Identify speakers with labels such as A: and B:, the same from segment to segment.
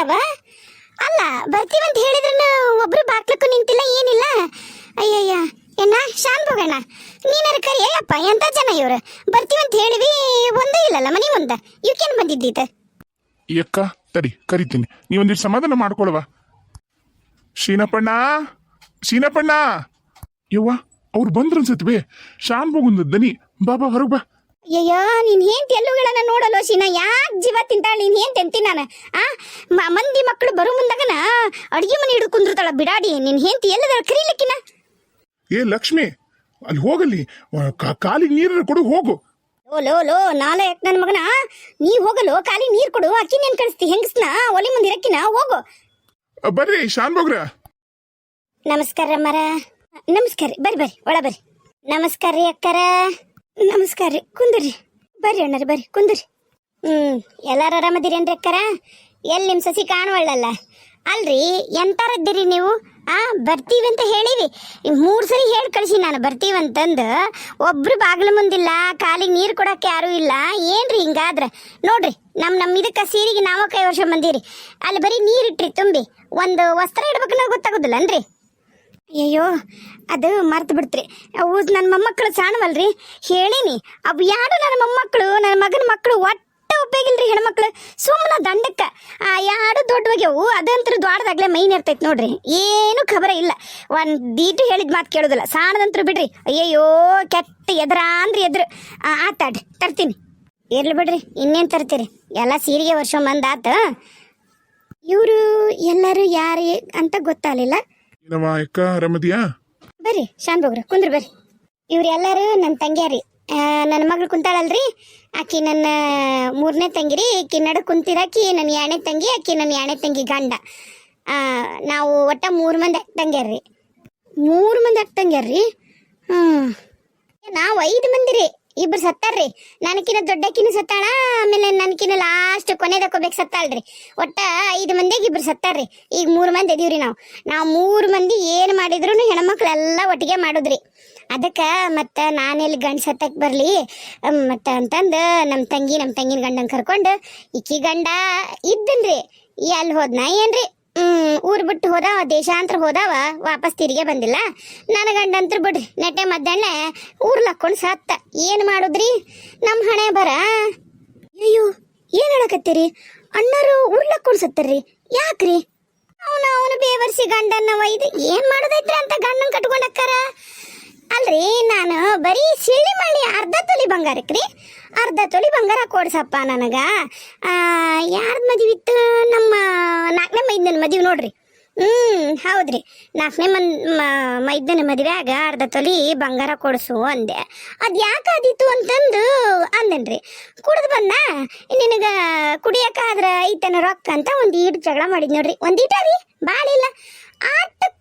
A: ಏನಾತವ ಅಲ್ಲ ಬರ್ತೀವಂತ ಹೇಳಿದ್ರನ್ನ ಒಬ್ರು ಬಾಕ್ಲಕ್ಕೂ ನಿಂತಿಲ್ಲ, ಏನಿಲ್ಲ? ಅಯ್ಯಯ್ಯ, ಏನ? ಶಾನ್ ಹೋಗೋಣ ನೀನಾರ ಕರಿ, ಅಯ್ಯಪ್ಪ, ಎಂತ ಜನ ಇವ್ರು? ಬರ್ತೀವಂತ ಹೇಳಿವಿ, ಒಂದೇ ಇಲ್ಲಲ್ಲ, ಮನೆ ಮುಂದೆ. ಇವಕ್ಕೇನು ಬಂದಿದ್ದೀತ?
B: ಯಕ್ಕ ತಡಿ, ಕರಿತೀನಿ. ನೀವೊಂದಿಷ್ಟು ಸಮಾಧಾನ ಮಾಡ್ಕೊಳ್ವ. ಶೀನಪ್ಪಣ್ಣ ಶೀನಪ್ಪಣ್ಣ. ಯವ್ವ, ಅವ್ರು ಬಂದ್ರು ಅನ್ಸತ್ ಬೇ ಶಾನ್ ಬಾಬಾ ಬಾ.
A: ಅಯ್ಯಯ್ಯೋ ನೀನ್ ಹೆಂಡ್ತಿ ಎಲ್ಲುಗಳನ್ನ ನೋಡಲ್ಲ ಶಿನ ಯಾಕೆ ಜೀವ ತಿಂತಾಳ? ನೀನ್ ಏನ್ ಅಂತೀನಿ ನಾನು. ಆ ಮಂದಿ ಮಕ್ಕಳು ಬರೋ ಮುಂದಾಗನ ಅಡಿಗೆ ಮನೆ ಹಿಡಿದು ಕುಂದಿರ್ತಾಳ ಬಿಡಾಡಿ ನಿನ್ ಹೆಂಡ್ತಿ ಎಲ್ಲದಾಳ ಕರೀಲಿಕ್ಕಿನ
B: ಏ ಲಕ್ಷ್ಮಿ ಅಲ್ಲಿ ಹೋಗಲಿ ಕಾಲಿಗೆ ನೀರ ಕೊಡು ಹೋಗು.
A: ಲೋ ಲೋ ಲೋ ನಾಳೆ ನನ್ನ ಮಗನ? ನೀ ಹೋಗಲು ಖಾಲಿ ನೀರ್ ಕೊಡು ಅಕ್ಕಿ ನೆನ್ ಕಳಿಸ್ತಿ ಹೆಂಗಸ್ನ? ಒಲಿ ಮುಂದೆ ಇರಕ್ಕಿನ ಹೋಗು.
B: ಬರ್ರಿ ಶಾನ್ ಬೋಗ್ರ.
A: ನಮಸ್ಕಾರ ಮರ ನಮಸ್ಕಾರ ರೀ ಬರ್ರಿ ಬರ್ರಿ ಒಳ ಬರ್ರಿ. ನಮಸ್ಕಾರ ರೀ ಅಕ್ಕರ. ನಮಸ್ಕಾರ ರೀ. ಕುಂದ್ರಿ ಬರ್ರಿ ಅಣ್ಣರಿ, ಬರ್ರಿ. ಕುಂದ್ರಿ ಹ್ಮ್, ಎಲ್ಲಾರು ಆರಾಮದಿರೇನ್ರಿ ಅಕ್ಕರ? ಎಲ್ಲಿ ನಿಮ್ ಸಸಿ ಕಾಣುವಳ್ಳಲ್ಲ ಅಲ್ರಿ ಎಂತಾರದ್ದೀರಿ ನೀವು? ಆ ಬರ್ತೀವಿ ಅಂತ ಹೇಳಿವಿ ಮೂರು ಸರಿ ಹೇಳಿ ಕಳಿಸಿ ನಾನು ಬರ್ತೀವಿ ಅಂತಂದು ಒಬ್ರು ಬಾಗಿಲು ಮುಂದಿಲ್ಲ, ಕಾಲಿಗೆ ನೀರು ಕೊಡಕ್ಕೆ ಯಾರು ಇಲ್ಲ. ಏನ್ರಿ ಹಿಂಗಾದ್ರೆ? ನೋಡ್ರಿ, ನಮ್ ನಮ್ ಇದಕ್ಕೆ ಸೀರಿಗೆ ಕೈ ವರ್ಷ ಬಂದಿರಿ. ಅಲ್ಲಿ ಬರೀ ನೀರಿಟ್ರಿ, ತುಂಬಿ. ಒಂದು ವಸ್ತ್ರ ಇಡ್ಬೇಕನ್ನ ಗೊತ್ತಾಗೋದಿಲ್ಲನ್ರಿ ಅಯ್ಯಯ್ಯೋ, ಅದು ಮರ್ತು ಬಿಡ್ತ್ರಿ. ಅವು ನನ್ನ ಮೊಮ್ಮಕ್ಕಳು ಸಾಣವಲ್ರಿ. ಹೇಳೀನಿ, ಅವು ಯಾರು ನನ್ನ ಮೊಮ್ಮಕ್ಕಳು? ನನ್ನ ಮಗನ ಮಕ್ಕಳು ಒಟ್ಟ ಉಪಯೋಗಿಲ್ರಿ ಹೆಣ್ಮಕ್ಳು. ಸುಮ್ಮನೆ ದಂಡಕ್ಕೆ. ಆ, ಯಾರು ದೊಡ್ಡವಾಗ್ಯವು, ಅದಂತರ ದ್ವಾಡದಾಗ್ಲೇ ಮೈನ್ ಇರ್ತೈತಿ ನೋಡ್ರಿ. ಏನು ಖಬರ ಇಲ್ಲ. ಒಂದ್ ದೀಟು ಹೇಳಿದ ಮಾತು ಕೇಳೋದಿಲ್ಲ. ಸಾಣದಂತರು ಬಿಡ್ರಿ. ಅಯ್ಯಯ್ಯೋ, ಕೆಟ್ಟ ಎದ್ರ ಅಂದ್ರೆ ಎದ್ರು. ಆತಾಡ್ರಿ ತರ್ತೀನಿ. ಇರ್ಲಿ ಬಿಡ್ರಿ, ಇನ್ನೇನು ತರ್ತೀರಿ? ಎಲ್ಲ ಸೀರಿಗೆ ವರ್ಷ ಮಂದಾತ ಇವರು ಎಲ್ಲರೂ ಯಾರು ಅಂತ ಗೊತ್ತಾಗಲಿಲ್ಲ.
B: ಏನವ್ವ ಅಕ್ಕ ಆರಾಮದಿಯಾ
A: ಬರ್ರಿ, ಶಾನ್ ಬಗ್ರ, ಕುಂದ್ರಿ ಬರ್ರಿ. ಇವ್ರು ಎಲ್ಲರೂ ನನ್ನ ತಂಗ್ಯಾರಿ. ನನ್ನ ಮಗಳು ಕುಂತಾಳಲ್ರಿ. ಆಕಿ ನನ್ನ ಮೂರನೇ ತಂಗಿರಿ ಆಕಿ ನಡು ಕುಂತಿರಾಕಿ ನನ್ನ ಯಾಣೆ ತಂಗಿ, ಆಕಿ ನನ್ನ ಯಾಣೆ ತಂಗಿ ಗಂಡ. ನಾವು ಒಟ್ಟ ಮೂರು ಮಂದಿ ತಂಗ್ಯಾರ್ರಿ. ಮೂರು ಮಂದಿ ಅಕ್ಕ ತಂಗ್ಯಾರ್ರಿ ನಾವು ಐದು ಮಂದಿ ರೀ ಇಬ್ರು ಸತ್ತಾರ್ರಿ. ನನಕಿನ ದೊಡ್ಡಕಿನ ಸತ್ತಾಳ, ಆಮೇಲೆ ನನಕಿನ ಲಾಸ್ಟ್ ಕೊನೆದಕ್ಕೋಬೇಕು ಸತ್ತಾಳ್ರಿ. ಒಟ್ಟ ಐದು ಮಂದಿಗೆ ಇಬ್ರು ಸತ್ತಾರ್ರಿ. ಈಗ ಮೂರು ಮಂದಿ ಇದೀವ್ರಿ ನಾವು. ನಾವು ಮೂರು ಮಂದಿ ಏನು ಮಾಡಿದ್ರು ಹೆಣ್ಮಕ್ಳೆಲ್ಲ ಒಟ್ಟಿಗೆ ಮಾಡುದ್ರಿ. ಅದಕ್ಕೆ ಮತ್ತು ನಾನೆಲ್ಲಿ ಗಂಡ ಸತ್ತಕ್ಕೆ ಬರಲಿ ಮತ್ತು ಅಂತಂದು ನಮ್ಮ ತಂಗಿ ನಮ್ಮ ತಂಗಿನ ಗಂಡನ ಕರ್ಕೊಂಡು ಇಕ್ಕಿ ಗಂಡ ಇದ್ದನ್ರಿ. ಅಲ್ಲಿ ಹೋದ್ನ ಏನ್ರಿ? ಊರ್ ಬಿಟ್ಟು ಹೋದಾವ, ದೇಶಾಂತರ ಹೋದಾವ, ವಾಪಸ್ ತಿರುಗೇ ಬಂದಿಲ್ಲ. ನನ್ನ ಗಂಡಂತ್ರ ಬಿಡ್ರಿ, ನೆಟ್ಟೆ ಮಧ್ಯಾಹ್ನ ಊರ್ ಲಕ್ಕೊಂಡು ಸತ್ತ. ಏನು ಮಾಡುದ್ರಿ? ನಮ್ಮ ಹಣೆ ಬರ. ಅಯ್ಯೋ ಏನು ಹೇಳಕತ್ತೀರಿ? ಅಣ್ಣರು ಊರ್ ಲಕ್ಕೊಂಡು ಸತ್ತರ್ರಿ. ಯಾಕ್ರಿ? ಅವನು ಅವನು ಬೇವರ್ಸಿ ಗಂಡನ್ನ ಒಯ್ದು ಏನು ಮಾಡೋದೈತ್ರಿ ಅಂತ ಗಂಡನ್ ಕಟ್ಕೊಂಡಕ್ಕಾರ ಅಲ್ರಿ ನಾನು ಬರೀ ಸಿಳ್ಳಿ ಮಳ್ಳಿ ಅರ್ಧ ತೊಲಿ ಬಂಗಾರಕ್ರಿ ಅರ್ಧ ತೊಲಿ ಬಂಗಾರ ಕೊಡ್ಸಪ್ಪ ನನಗ. ಯಾರ್ದು ಮದುವೆ ಇತ್ತು? ನಮ್ಮ ನಾಲ್ಕನೇ ಮೈದನ ಮದುವೆ ನೋಡ್ರಿ. ಹ್ಮ್, ಹೌದ್ರಿ. ನಾಲ್ಕನೇ ಮನ್ ಮೈದನ ಮದುವೆಯಾಗ ಅರ್ಧ ತೊಲಿ ಬಂಗಾರ ಕೊಡಿಸು ಅಂದೆ. ಅದು ಯಾಕೆ ಆದಿತ್ತು ಅಂತಂದು ಅಂದನ್ರಿ. ಕುಡ್ದು ಬಂದ? ನಿನಗ ಕುಡಿಯಕಾದ್ರ ಐತನ ರೊಕ್ಕ ಅಂತ ಒಂದು ಈಟ್ ಜಗಳ ಮಾಡಿದ್ ನೋಡ್ರಿ. ಒಂದು ಈಟ ರೀ? ಬಾಳಿಲ್ಲ.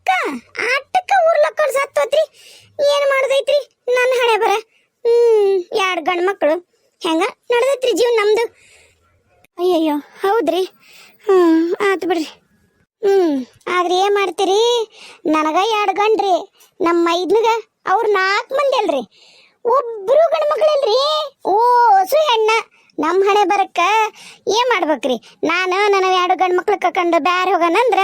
A: ಆಟಕ್ಕ? ಆಟಕ್ಕ ಉರ್ಲಕ್ಕೊಂಡು ಸತ್ತೋತ್ರಿ ಏನು ಮಾಡ್ದೈತ್ರಿ? ನನ್ನ ಹಣೆ ಬರ. ಹ್ಮ್ ಎರಡು ಗಂಡು ಮಕ್ಕಳು ಹೆಂಗ ನಡೆದೈತ್ರಿ ಜೀವನ ನಮ್ದು? ಅಯ್ಯಯ್ಯೋ, ಹೌದ್ರಿ. ಹ್ಮ್, ಆತು ಬಿಡ್ರಿ. ಹ್ಮ್, ಆದ್ರೆ ಏನು ಮಾಡ್ತೀರಿ? ನನಗ ಎರಡು ಗಂಡ್ರಿ? ನಮ್ಮ ಐದ್ನಗ ಅವ್ರು ನಾಲ್ಕು ಮಂದಿ ಅಲ್ರಿ. ಒಬ್ರು ಗಂಡು ಮಕ್ಕಳಲ್ರಿ ಓಸು ಹೆಣ್ಣ. ನಮ್ಮ ಹಣೆ ಬರಕ್ಕ ಏನ್ ಮಾಡ್ಬೇಕ್ರಿ? ನಾನು ನನ್ನ ಎರಡು ಗಂಡು ಮಕ್ಳು ಕರ್ಕೊಂಡು ಬ್ಯಾರೆ ಹೋಗನಂದ್ರ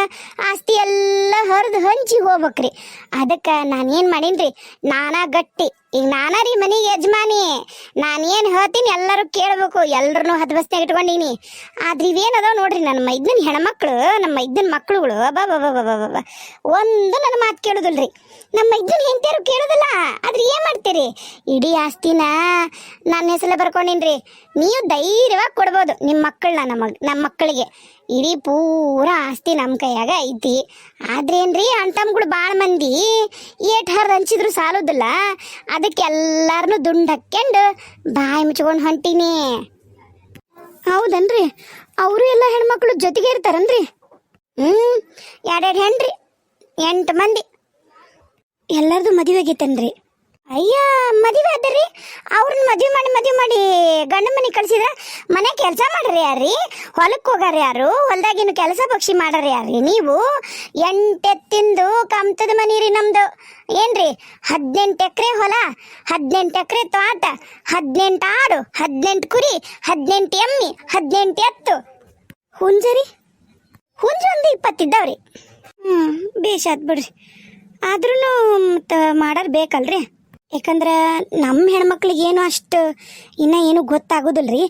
A: ಆಸ್ತಿ ಎಲ್ಲ ಹರಿದು ಹಂಚಿ ಹೋಗ್ಬೇಕ್ರಿ. ಅದಕ್ಕೆ ನಾನು ಏನು ಮಾಡೀನ್ರಿ? ನಾನಾ ಗಟ್ಟಿ ಈಗ ನಾನ ರೀ ಮನೆಗೆ ಯಜಮಾನಿ. ನಾನೇನು ಹೇಳ್ತೀನಿ ಎಲ್ಲರೂ ಕೇಳಬೇಕು. ಎಲ್ಲರನ್ನೂ ಹದ್ಬಸ್ನಾಗ ಇಟ್ಕೊಂಡೀನಿ. ಆದ್ರೆ ಇವೇನದ ನೋಡ್ರಿ ನನ್ನ ಮೈದನ ಹೆಣ್ಮಕ್ಳು ನಮ್ಮ ಮೈದನ ಮಕ್ಳುಗಳು. ಬಾ ಬಾ ಬಾ ಬಾ ಬಾ ಬಾ ಬಾ. ಒಂದು ನನ್ನ ಮಾತು ಕೇಳೋದಿಲ್ಲ ರೀ ನಮ್ಮ ಮೈದನ ಹೆಂಡತಿಯರು ಕೇಳೋದಿಲ್ಲ. ಆದ್ರೆ ಏನು ಮಾಡ್ತೀರಿ? ಇಡೀ ಆಸ್ತಿನ ನನ್ನ ಹೆಸರಲ್ಲೇ ಬರ್ಕೊಂಡಿನ್ರಿ. ನೀವು ಧೈರ್ಯವಾಗಿ ಕೊಡ್ಬೋದು ನಿಮ್ಮ ಮಕ್ಕಳನ್ನ ನಮ್ಮ ನಮ್ಮ ಮಕ್ಕಳಿಗೆ ಇಡೀ ಪೂರ ಆಸ್ತಿ ನಮ್ಮ ಕೈಯಾಗ ಐತಿ. ಆದ್ರೇನ್ರಿ ಅಂತಮ್ಗಳು ಭಾಳ ಮಂದಿ ಏಟ್ ಹರ್ದು ಹಂಚಿದ್ರು ಸಾಲೋದಿಲ್ಲ. ಅದಕ್ಕೆ ಎಲ್ಲಾರನು ದುಂಡು ಹಾಕ್ಕೊಂಡು ಬಾಯಿ ಮುಚ್ಕೊಂಡು ಹೊಂಟೀನಿ. ಹೌದನ್ರಿ? ಅವರು ಎಲ್ಲ ಹೆಣ್ಮಕ್ಳು ಜೊತೆಗೆ ಇರ್ತಾರನ್ರಿ? ಹ್ಞೂ ಎರಡೆರಡು ಹೆಣ್ರಿ ಎಂಟು ಮಂದಿ. ಎಲ್ಲರದು ಮದುವೆ ಆಗೈತನ್ರಿ? ಅಯ್ಯ ಮದುವೆ ಆದ್ರಿ? ಅವ್ರನ್ನ ಮದುವೆ ಮಾಡಿ ಮದುವೆ ಮಾಡಿ ಗಂಡ ಮನೆ ಕಳ್ಸಿದ್ರ ಮನೆ ಕೆಲಸ ಮಾಡ್ರಿ ಯಾರಿ ಹೊಲಕ್ಕೆ ಹೋಗಾರ ಯಾರು? ಹೊಲ್ದಾಗಿನ ಕೆಲಸ ಪಕ್ಷಿ ಮಾಡಾರ ಯಾರಿ ನೀವು? ಎಂಟೆತ್ತಿಂದು ಕಮ್ತದ ಮನಿ ರೀ ನಮ್ದು. ಏನ್ರಿ? ಹದಿನೆಂಟು ಎಕರೆ ಹೊಲ, ಹದಿನೆಂಟು ಎಕರೆ ತೋಟ, ಹದಿನೆಂಟು ಆಡು, ಹದಿನೆಂಟು ಕುರಿ, ಹದಿನೆಂಟು ಎಮ್ಮಿ, ಹದಿನೆಂಟು ಎತ್ತು. ಹುಂಜರಿ ಹುಂಜ ಒಂದು ಇಪ್ಪತ್ತಿದ್ದಾವ್ರಿ. ಹ್ಞೂ ಬೇಷ್ ಆತ್ ಬಿಡ್ರಿ. ಆದ್ರೂ ಮತ್ತು ಮಾಡಾರ್ ಬೇಕಲ್ರಿ? ಯಾಕಂದ್ರೆ ನಮ್ಮ ಹೆಣ್ಮಕ್ಳಿಗೆ ಏನು ಅಷ್ಟು ಇನ್ನೂ ಏನು ರೀ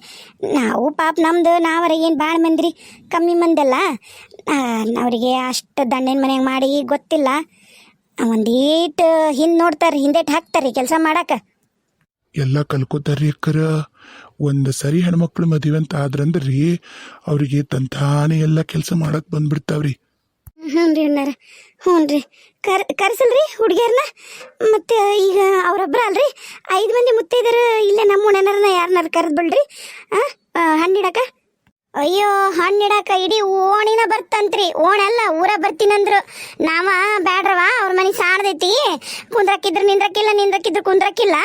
A: ನಾವು ಪಾಪ ನಮ್ದು ನಾವರ ಏನು ಭಾಳ ಮಂದ್ರಿ ಕಮ್ಮಿ ಮಂದಲ್ಲ. ಅವರಿಗೆ ಅಷ್ಟು ದಂಡಿನ ಮನ್ಯಾಗ ಮಾಡಿ ಗೊತ್ತಿಲ್ಲ. ಒಂದೀಟ್ ಹಿಂದೆ ನೋಡ್ತಾರೆ ಹಿಂದೇಟ್ ಹಾಕ್ತಾರೆ ಕೆಲಸ ಮಾಡಕ್ಕೆ
B: ಎಲ್ಲ ಕಲ್ಕೋತಾರ್ರಿ ಅಕ್ಕರ. ಒಂದು ಸರಿ ಹೆಣ್ಮಕ್ಳು ಮದುವೆ ಅಂತ ಆದ್ರಂದ್ರಿ ಅವರಿಗೆ ತಂತಾನೆ ಎಲ್ಲ ಕೆಲಸ ಮಾಡಕ್ ಬಂದ್ಬಿಡ್ತಾವ್ರಿ.
A: ಹ್ಞೂ ರೀ ಅಣ್ಣಾರ ಹ್ಞೂ ರೀ ಕರ್, ಕರ್ಸಲ್ರಿ ಹುಡುಗಿಯರ್ನ? ಮತ್ತು ಈಗ ಅವ್ರೊಬ್ರ ಅಲ್ರಿ? ಐದು ಮಂದಿ ಮುತ್ತೈದರ ಇಲ್ಲೇ ನಮ್ಮ ಉಣನಾರನ ಯಾರನ್ನಾರು ಕರೆದ್ಬಿಡ್ರಿ ಹಾಂ ಹಣ್ಣಿಡಕ ಅಯ್ಯೋ ಹಣ್ಣಿಡಕ ಇಡೀ ಓಣಿನ ಬರ್ತಂತ್ರಿ. ಓಣಲ್ಲ ಊರ ಬರ್ತೀನಂದ್ರು. ನಾವ ಬ್ಯಾಡ್ರವಾ ಅವ್ರ ಮನೆ ಸಾರ್ದೈತಿ ಕುಂದ್ರಕ್ಕಿದ್ರ ನಿಂದ್ರಕ್ಕಿಲ್ಲ, ನಿಂದ್ರಕ್ಕಿದ್ರ ಕುಂದ್ರಕ್ಕಿಲ್ಲ.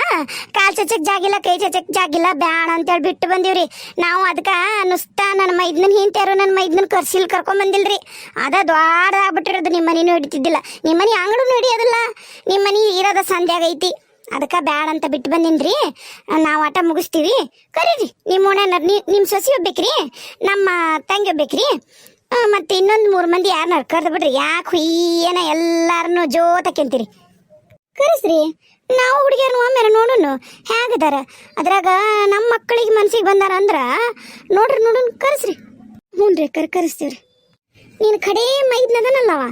A: ಕಾಲ್ ಚಚಕ್ ಜಾಗಿಲ್ಲ, ಕೈ ಚಚಕ್ ಜಾಗಿಲ್ಲ, ಬ್ಯಾಡ ಅಂತೇಳಿ ಬಿಟ್ಟು ಬಂದೀವ್ರಿ. ನಾವು ಅದಕ್ಕ ನುಸ್ತಾ ನನ್ನ ಮೈದ್ನ ಹಿಂತ್ಯಾರು ನನ್ನ ಮೈದ್ನನ್ ಕರ್ಸಿಲ್ ಕರ್ಕೊಂಡ್ ಬಂದಿಲ್ರಿ ಅದ ದ್ವಾಡ ಆಗ್ಬಿಟ್ಟಿರೋದು ನಿಮ್ಮ ಮನೆನೂ ಹಿಡಿತಿದ್ದಿಲ್ಲ. ನಿಮ್ಮ ಮನೆ ಅಂಗಡಿನೂ ಹಿಡಿಯೋದಿಲ್ಲ. ನಿಮ್ಮ ಮನೆ ಇರೋದ ಸಂಧ್ಯಾಗ ಐತಿ ಅದಕ್ಕೆ ಬ್ಯಾಡ ಅಂತ ಬಿಟ್ಟು ಬಂದಿನ್ರಿ. ನಾವು ಆಟ ಮುಗಿಸ್ತೀವಿ. ಕರೀರಿ, ನಿಮ್ಮ ಓಣ್ಯಾನ ನಿಮ್ಮ ಸೊಸಿ ಒಬ್ಬೇಕ್ರಿ, ನಮ್ಮ ತಂಗಿ ಒಬ್ಬೇಕ್ರಿ. ಮತ್ತೆ ಇನ್ನೊಂದು ಮೂರು ಮಂದಿ ಯಾರನ್ನಾರು ಕರೆದು ಬಿಡ್ರಿ. ಯಾಕೆ ಹುಯ್ಯನ ಎಲ್ಲಾರನ್ನು ಜೋತಕ್ಕೆಂತೀರಿ ಕರೆಸ್ರಿ, ನಾವು ಹುಡುಗಿಯರ್ನ ಒಮ್ಮೆ ನೋಡುನು ಹೇಗಿದಾರ ಅದ್ರಾಗ ನಮ್ಮ ಮಕ್ಕಳಿಗೆ ಮನ್ಸಿಗೆ ಬಂದಾರ ಅಂದ್ರೆ ನೋಡ್ರಿ, ನೋಡುನ್ ಕರೆಸ್ರಿ. ಹ್ಞೂ ರೀ ಕರ್ ಕರೆಸ್ತೀವ್ರಿ. ನೀನು ಕಡೇ ಮೈದ್ನದನಲ್ಲವ?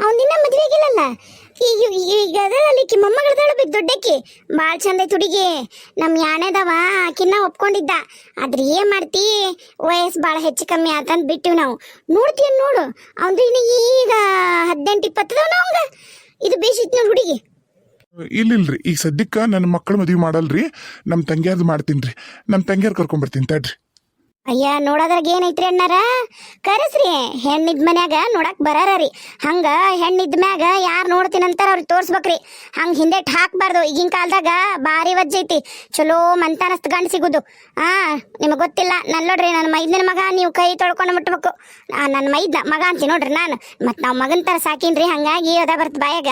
A: ಅವನ ದಿನ ಮದ್ವೆ ಆಗಿಲ್ಲಲ್ಲ ಈಗ ಈಗ ಅದರಲ್ಲಿ ಆಕಿ ಮೊಮ್ಮಗಳದಾಳ ದೊಡ್ಡಕ್ಕಿ. ಭಾಳ ಚಂದ ಐತೆ ಹುಡುಗಿ. ನಮ್ಮ ಯಾಣೆದವ, ಆಕಿನ್ನ ಒಪ್ಕೊಂಡಿದ್ದ. ಆದ್ರೆ ಏನ್ ಮಾಡ್ತಿ? ವಯಸ್ಸು ಭಾಳ ಹೆಚ್ಚು ಕಮ್ಮಿ ಆತಂದ್ ಬಿಟ್ಟಿವಿ ನಾವು. ನೋಡ್ತೀಯ ನೋಡು. ಅಂದ್ರೆ ಇನ್ನು ಈಗ ಹದಿನೆಂಟು ಇಪ್ಪತ್ತದವ ಅವಂಗ ಇದು ಬೇಸಿತ್ತು ನೋಡಿ ಹುಡುಗಿ.
B: ಇಲ್ಲಿಲ್ರಿ. ಈಗ ಸದ್ಯಕ್ಕೆ ನನ್ನ ಮಕ್ಕಳು ಮದುವೆ ಮಾಡಲ್ರಿ. ನಮ್ಮ ತಂಗಿಯಾರ್ದು ಮಾಡ್ತೀನಿ ನಮ್ಮ ತಂಗ್ಯಾರ್ ಕರ್ಕೊಂಬರ್ತೀನಿ ತಡ್ರಿ.
A: ಅಯ್ಯ, ನೋಡೋದ್ರಾಗ ಏನೈತ್ರಿ ಅಣ್ಣಾರ ಕರೆಸ್ರಿ, ಹೆಣ್ಣಿದ್ ಮನ್ಯಾಗ ನೋಡಕ್ ಬರಾರ ಹಂಗ ಹೆಣ್ಣಿದ್ ಮ್ಯಾಗ ಯಾರು ನೋಡ್ತೀನಂತಾರ ಅವ್ರಿಗೆ ತೋರ್ಸ್ಬೇಕ್ರಿ. ಹಂಗ ಹಿಂದೆ ಹಾಕ್ಬಾರ್ದು ಈಗಿನ ಕಾಲದಾಗ ಭಾರಿ ವಜ್ಜೈತಿ ಚಲೋ ಮಂತಾನಸ್ತ್ ಗಂಡು ಸಿಗುದು. ಆ, ನಿಮಗೆ ಗೊತ್ತಿಲ್ಲ ನಾನು ನೋಡ್ರಿ ನನ್ನ ಮೈದನ ಮಗ ನೀವು ಕೈ ತೊಳ್ಕೊಂಡು ಮುಟ್ಬೇಕು. ನನ್ನ ಮೈದ್ನ ಮಗ ಅಂತೀನಿ ನೋಡ್ರಿ ನಾನು. ಮತ್ತು ನಾವು ಮಗನ ಥರ ಸಾಕೀನ್ರಿ. ಹಂಗಾಗಿ ಅದ ಬರ್ತ ಬಾಯಾಗ.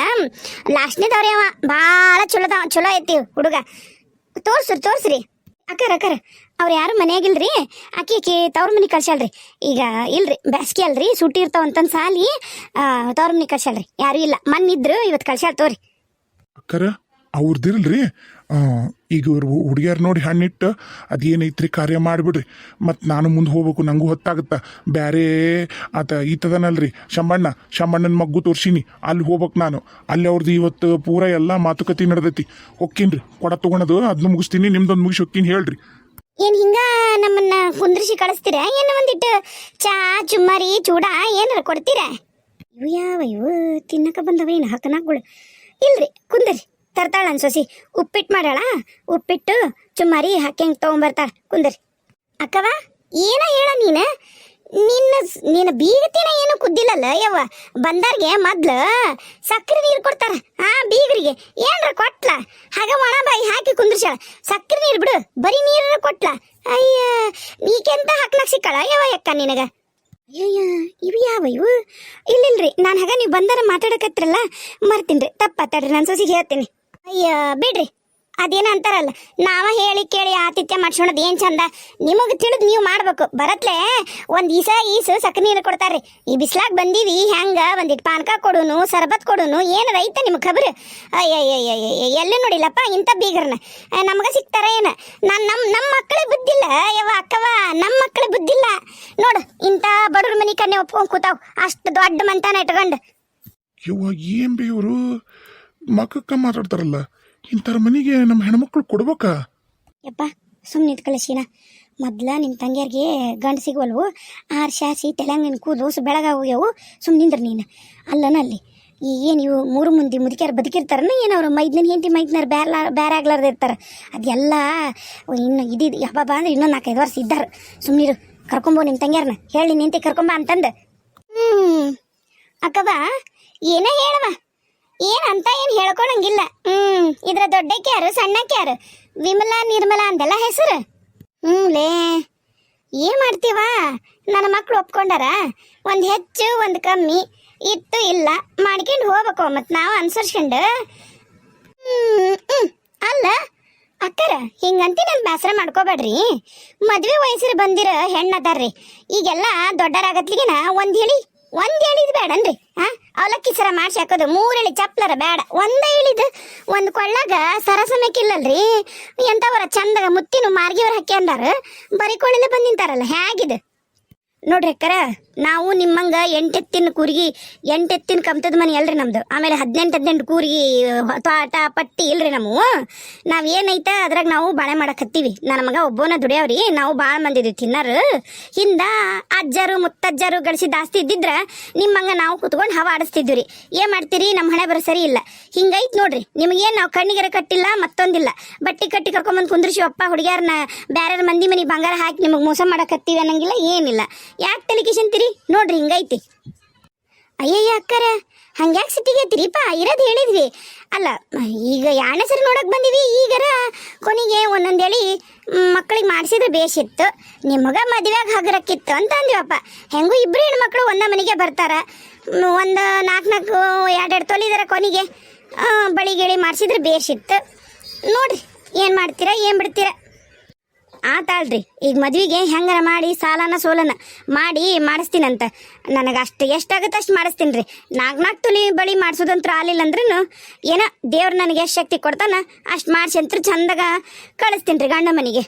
A: ಲಾಸ್ಟ್ನೇದವ್ರಿ ಅವ ಭಾಳ ಚಲೋದ, ಚಲೋ ಐತಿ ಹುಡುಗ. ತೋರ್ಸ್ರಿ ತೋರ್ಸ್ರಿ. ಅಕ್ಕಾರ ಅಕ್ಕಾರ, ಅವ್ರು ಯಾರು ಮನೆಯಾಗಿಲ್ರಿ ಆಕಿ ಆಕಿ ತವ್ರ ಮನೆ ಕಳ್ಸಲ್ರಿ ಈಗ ಇಲ್ರಿ, ಬ್ಯಾಸ್ಗೆ ಅಲ್ರಿ, ಸುಟ್ಟಿ ಇರ್ತಾವ ಅಂತಂದ್ ಸಾಲಿ ತವ್ರ ಮನೆ ಕಳ್ಸಲ್ರಿ ಯಾರು ಇಲ್ಲ. ಮಣ್ಣಿದ್ರು ಇವತ್ತು ಕಳ್ಸ್ಯಾಳ ತೋರಿ.
B: ಅಕ್ಕರ ಅವ್ರದ್ದಿರಲ್ರಿ ಈಗ ಇವ್ರು ಹುಡುಗಿಯರು ನೋಡಿ ಹಣ್ಣಿಟ್ಟು ಅದೇನೈತ್ರಿ ಕಾರ್ಯ ಮಾಡಿಬಿಡ್ರಿ. ಮತ್ತು ನಾನು ಮುಂದೆ ಹೋಗ್ಬೇಕು ನನಗೂ ಹೊತ್ತಾಗತ್ತ. ಬೇರೆ ಆತ ಈತದನಲ್ರಿ. ಶಂಬಣ್ಣ, ಶಂಬಣ್ಣನ ಮಗ್ಗು ತೋರ್ಸಿನಿ. ಅಲ್ಲಿ ಹೋಗ್ಬೇಕು ನಾನು. ಅಲ್ಲಿ ಅವ್ರದ್ದು ಇವತ್ತು ಪೂರ ಎಲ್ಲ ಮಾತುಕತೆ ನಡೆದೈತಿ. ಹೊಕ್ಕೀನ್ರಿ, ಕೊಡ ತೊಗೊಳೋದು ಅದನ್ನ ಮುಗಿಸ್ತೀನಿ, ನಿಮ್ದೊಂದು ಮುಗಿಸಿ ಹೊಕ್ಕೀನಿ ಹೇಳ್ರಿ.
A: ಏನು ಹಿಂಗ ನಮ್ಮನ್ನ ಕುಂದ್ರಿಸಿ ಕಳಿಸ್ತೀರಾ? ಏನು ಒಂದಿಟ್ಟು ಚಾ, ಚುಮ್ಮರಿ, ಚೂಡ, ಏನಾರ ಕೊಡ್ತೀರಾ? ಇವು ಯಾವ ಇವು? ತಿನ್ನಕ ಬಂದವ ಏನು ಹಾಕನಾಗಳು ಇಲ್ರಿ, ಕುಂದ್ರಿ. ತರ್ತಾಳ ಅನ್ಸೋಸಿ ಉಪ್ಪಿಟ್ಟು ಮಾಡಾಳ ಉಪ್ಪಿಟ್ಟು ಚುಮ್ಮರಿ ಹಾಕ್ಯಂಗ್ ತಗೊಂಬರ್ತಾಳ. ಕುಂದ್ರಿ. ಅಕ್ಕವ ಏನ ಹೇಳ ನೀನು? ನಿನ್ನ ನಿನ್ನ ಬೀಗತಿನ ಏನು ಕುದ್ದಿಲ್ಲಲ್ಲ ಯವ್ವ? ಬಂದಾರ್ಗೆ ಮೊದ್ಲು ಸಕ್ಕರೆ ನೀರು ಕೊಡ್ತಾರ. ಆ ಬೀಗರಿಗೆ ಏನ್ರ ಕೊಟ್ಲ? ಹಾಗ ಒಣ ಬಾಯಿ ಹಾಕಿ ಕುಂದ್ರಿಸ್ಯಾಳ. ಸಕ್ಕರೆ ನೀರು ಬಿಡು, ಬರೀ ನೀರ ಕೊಟ್ಲ. ಅಯ್ಯ ನೀಕೆಂತ ಹಾಕ್ಲಕ್ ಸಿಕ್ಕಳ ಯವ್ವ ಯಕ್ಕ ನಿನಗ? ಅಯ್ಯಯ್ಯ, ಇವು ಯಾವ ಇವು? ಇಲ್ಲಿಲ್ರಿ, ನಾನು ಹಾಗ ನೀವು ಬಂದಾರ ಮಾತಾಡಕತ್ರಲ್ಲ ಮರ್ತೀನಿ ರೀ ತಪ್ಪ ತಡ್ರಿ ನಾನು ಸೊಸಿಗೆ ಹೇಳ್ತೀನಿ. ಅಯ್ಯ, ಬಿಡ್ರಿ. ಅದೇನ ಅಂತಾರಲ್ಲ. ನಾವ ಹೇಳಿ ಕೇಳಿ ಆತಿಥ್ಯ ಮಾಡ್ಸೋಣದ್ ಏನ್ ಚಂದ? ನಿಮಗೆ ತಿಳಿದು ನೀವು ಮಾಡ್ಬೇಕು. ಬರತ್ಲೆ, ಒಂದ್ ಈಸ ಈಸು ಸಕ್ಕರೆ ನೀರು ಕೊಡ್ತಾರ್ರಿ. ಈ ಬಿಸ್ಲಾಗ್ ಬಂದೀವಿ, ಹೆಂಗ? ಒಂದಿಟ್ ಪಾನಕ ಕೊಡುನು, ಸರ್ಬತ್ ಕೊಡುನು, ಏನ್ ರೈತ ನಿಮ್ ಖಬರ್? ಅಯ್ಯಯ್ಯಯ್ಯ ಎಲ್ಲಿ ನೋಡಿಲ್ಲಪ್ಪ ಇಂಥ ಬೀಗರ್ನ? ನಮ್ಗ ಸಿಗ್ತಾರ ಏನ? ನಾನ್ ನಮ್ ನಮ್ಮ ಮಕ್ಕಳೇ ಬುದ್ಧಿಲ್ಲ. ಯವ ಅಕ್ಕವ ನಮ್ಮ ಮಕ್ಕಳೇ ಬುದ್ಧಿಲ್ಲ. ನೋಡು, ಇಂಥ ಬಡವ್ರ ಮನಿ ಕಣ್ಣೆ ಒಪ್ಕೊಂಡ್ ಕೂತಾವ್. ಅಷ್ಟು ದೊಡ್ಡ ಮಂತಾನ ಇಟ್ಕೊಂಡು.
B: ಯವ್ವ ಏನ್ ಬಿ ಇವರು? ಮಕ್ಕಕ್ಕ ಮಾತಾಡ್ತಾರಲ್ಲ, ಇಂಥವ್ರ ಮನೆಗೆ ನಮ್ಮ ಹೆಣ್ಮಕ್ಳು ಕೊಡ್ಬೇಕಾ?
A: ಯಪ್ಪ ಸುಮ್ಮನೆ ಇಟ್ಕೊಳ್ಳಿ ಶೀನಾ ಮೊದ್ಲ ನಿಮ್ಮ ತಂಗಿಯರಿಗೆ ಗಂಡ ಸಿಗುವಲ್ವು, ಆರ್ ಶಾಸಿ ತೆಲಂಗಿನ ಕೂದಲು ಬೆಳಗ ಹೋಗ್ಯವು ಸುಮ್ಮನಿಂದ್ರ ನೀನು. ಅಲ್ಲನ ಅಲ್ಲಿ. ಈ ಏನು ಇವು ಮೂರು ಮಂದಿ ಮುದುಕಿಯರ್ ಬದುಕಿರ್ತಾರನ ಏನು ಮೈದ್ನ ಹೆಂಡತಿ ಮೈದ್ನವ್ರು ಬೇರೆ ಬೇರೆ ಇರ್ತಾರೆ. ಅದೆಲ್ಲ ಇನ್ನು ಇದು ಹಬ್ಬ ಅಂದ್ರೆ ಇನ್ನೊಂದು ನಾಲ್ಕೈದು ವರ್ಷ ಇದ್ದಾರೆ. ಸುಮ್ಮನಿರು ಕರ್ಕೊಂಬೋ ನಿಮ್ಮ ತಂಗಿಯರ್ನ. ಹೇಳಿ ನಿಂತಿ ಕರ್ಕೊಂಬ ಅಂತಂದು. ಹ್ಞೂ ಅಕ್ಕವ ಏನೇ ಹೇಳವ ಏನ್ ಅಂತ ಏನ್ ಹೇಳ್ಕೊಳಂಗಿಲ್ಲ. ಹ್ಮ್, ಇದ್ರ ದೊಡ್ಡಕ್ಕೆ ಯಾರು, ಸಣ್ಣಕ್ಕೆ ಯಾರು? ವಿಮಲಾ, ನಿರ್ಮಲಾ ಅಂದೆಲ್ಲ ಹೆಸರು? ಹ್ಮ್ ಲೇ, ಏನ್ ಮಾಡ್ತೀವ? ನನ್ನ ಮಕ್ಳು ಒಪ್ಕೊಂಡಾರ? ಒಂದ್ ಹೆಚ್ಚು, ಒಂದ್ ಕಮ್ಮಿ, ಇತ್ತು ಇಲ್ಲ, ಮಾಡ್ಕೊಂಡು ಹೋಗ್ಬೇಕು ಮತ್ ನಾವು ಅನ್ಸರ್ಸ್ಕೊಂಡು. ಅಲ್ಲ, ಅಕ್ಕರ, ಹಿಂಗಂತಿ ನನ್ ಬೇಸರ ಮಾಡ್ಕೋಬೇಡ್ರಿ. ಮದ್ವೆ ವಯಸ್ಸಿರ ಬಂದಿರ ಹೆಣ್ಣದಾರ್ರಿ. ಈಗೆಲ್ಲ ದೊಡ್ಡರಾಗತ್ಲಿಗಿನ ಒಂದ್ ಹೇಳಿ, ಒಂದ್ ಹೇಳಿದ್ ಬೇಡನ್ರಿ ಅವಲಕ್ಕಿ ಸರ ಮಾಡ್ಸಿ ಹಾಕೋದು. ಮೂರೇಳಿ ಚಪ್ಲರ ಬೇಡ. ಒಂದೇ ಹೇಳಿದ್ ಒಂದ್ ಕೊಳ್ಳಾಗ ಸರಸಮಕ್ಕಿಲ್ಲಲ್ರಿ ಎಂಥವರ ಚಂದಗ ಮುತ್ತಿನ ಮಾರ್ಗಿಯವ್ರ ಹಾಕ್ಯಂದಾರ ಬರೀ ಕೊಳ್ಳಿಲೆ ಬಂದಿಂತಾರಲ್ಲ ಹೇಗಿದೆ? ನೋಡ್ರಿ ಅಕ್ಕರ, ನಾವು ನಿಮ್ಮಂಗ ಎಂಟೆತ್ತಿನ ಕೂರಿಗಿ, ಎಂಟೆತ್ತಿನ ಕಮ್ತದ ಮನೆ ಅಲ್ರಿ ನಮ್ದು. ಆಮೇಲೆ ಹದಿನೆಂಟು ಹದಿನೆಂಟು ಕೂರ್ಗಿ ತೋಟ ಪಟ್ಟಿ ಇಲ್ರಿ ನಾವು ನಾವು ಏನೈತ ಅದ್ರಾಗ ನಾವು ಬಾಳೆ ಮಾಡಕತ್ತೀವಿ ನನ್ನ ಮಗ ಒಬ್ಬನ ದುಡಿಯವ್ರಿ, ನಾವು ಭಾಳ ಮಂದಿ ತಿನ್ನರು. ಹಿಂದ ಅಜ್ಜರು, ಮುತ್ತಜ್ಜರು ಗಳಿಸಿದ ಆಸ್ತಿ ಇದ್ದಿದ್ರ, ನಿಮ್ಮಂಗ ನಾವು ಕುತ್ಕೊಂಡು ಹವಾ ಆಡಿಸ್ತಿದ್ವಿ ರೀ ಏನ್ ಮಾಡ್ತೀರಿ? ನಮ್ಮ ಹಣೆ ಬರೋ ಸರಿ ಇಲ್ಲ. ಹಿಂಗೈತ್ ನೋಡ್ರಿ, ನಿಮಗೇನು ನಾವು ಕಣ್ಣಿಗೆರೆ ಕಟ್ಟಿಲ್ಲ, ಮತ್ತೊಂದಿಲ್ಲ. ಬಟ್ಟಿ ಕಟ್ಟಿ ಕರ್ಕೊಂಬಂದು ಕುಂದ್ರಿಸಿ ಅಪ್ಪ ಹುಡುಗಿಯರನ್ನ ಬೇರೆ ಮಂದಿ ಮನಿ ಬಂಗಾರ ಹಾಕಿ ನಿಮಗೆ ಮೋಸ ಮಾಡಕತ್ತೀವಿ ಅನ್ನಂಗಿಲ್ಲ, ಏನಿಲ್ಲ. ಯಾಕೆ ತಲೆಕಿಸಂತೀರಿ ನೋಡ್ರಿ ಹಿಂಗೈತಿ. ಅಯ್ಯಯ್ಯ ಅಕ್ಕರ, ಹಂಗ್ಯಾಕೆ ಸಿಟ್ಟಿಗೆತ್ತೀರಿಪ್ಪ ಇರೋದು ಹೇಳಿದ್ವಿ. ಅಲ್ಲ, ಈಗ ಯಾಣೆ ಸರಿ ನೋಡಕ್ ಬಂದಿವಿ? ಈಗರ ಕೊನೆಗೆ ಒಂದೊಂದು ಹೇಳಿ ಮಕ್ಕಳಿಗೆ ಮಾಡಿಸಿದ್ರೆ ಬೇಸಿತ್ತು ನಿಮಗ ಮದುವೆಗೆ ಹಗರಕ್ಕಿತ್ತು ಅಂತ ಅಂದಿವಪ್ಪ. ಹೆಂಗೂ ಇಬ್ಬರು ಹೆಣ್ಮಕ್ಳು ಒಂದ ಮನೆಗೆ ಬರ್ತಾರ. ಒಂದು ನಾಲ್ಕು ನಾಲ್ಕು ಎರಡೆರಡು ತೊಲಿದಾರ ಕೊನೆಗೆ. ಬಳಿಗೆ ಬಳಿ ಗಿಳಿ ಮಾಡಿಸಿದ್ರೆ ಬೇಸಿತ್ತು ನೋಡ್ರಿ, ಏನು ಮಾಡ್ತೀರಾ, ಏನು ಬಿಡ್ತೀರಾ? ಆತಾಳ್ರಿ. ಈಗ ಮದ್ವಿಗೆ ಹೆಂಗರ ಮಾಡಿ ಸಾಲನ ಸೋಲನ ಮಾಡಿ ಮಾಡಿಸ್ತೀನಂತ. ನನಗೆ ಅಷ್ಟು ಎಷ್ಟಾಗುತ್ತೆ ಅಷ್ಟು ಮಾಡಿಸ್ತೀನಿ ರೀ ನಾಲ್ಕು ನಾಲ್ಕು ತುಲಿ ಬಳಿ ಮಾಡಿಸೋದಂತ್ರ ಆಲಿಲ್ಲ ಅಂದ್ರೂ ಏನೋ ದೇವ್ರು ನನಗೆ ಎಷ್ಟು ಶಕ್ತಿ ಕೊಡ್ತಾನ ಅಷ್ಟು ಮಾಡಿಸಿ ಅಂತ ಚಂದಾಗ ಕಳಿಸ್ತೀನಿ ರೀ ಗಂಡ ಮನೆಗೆ.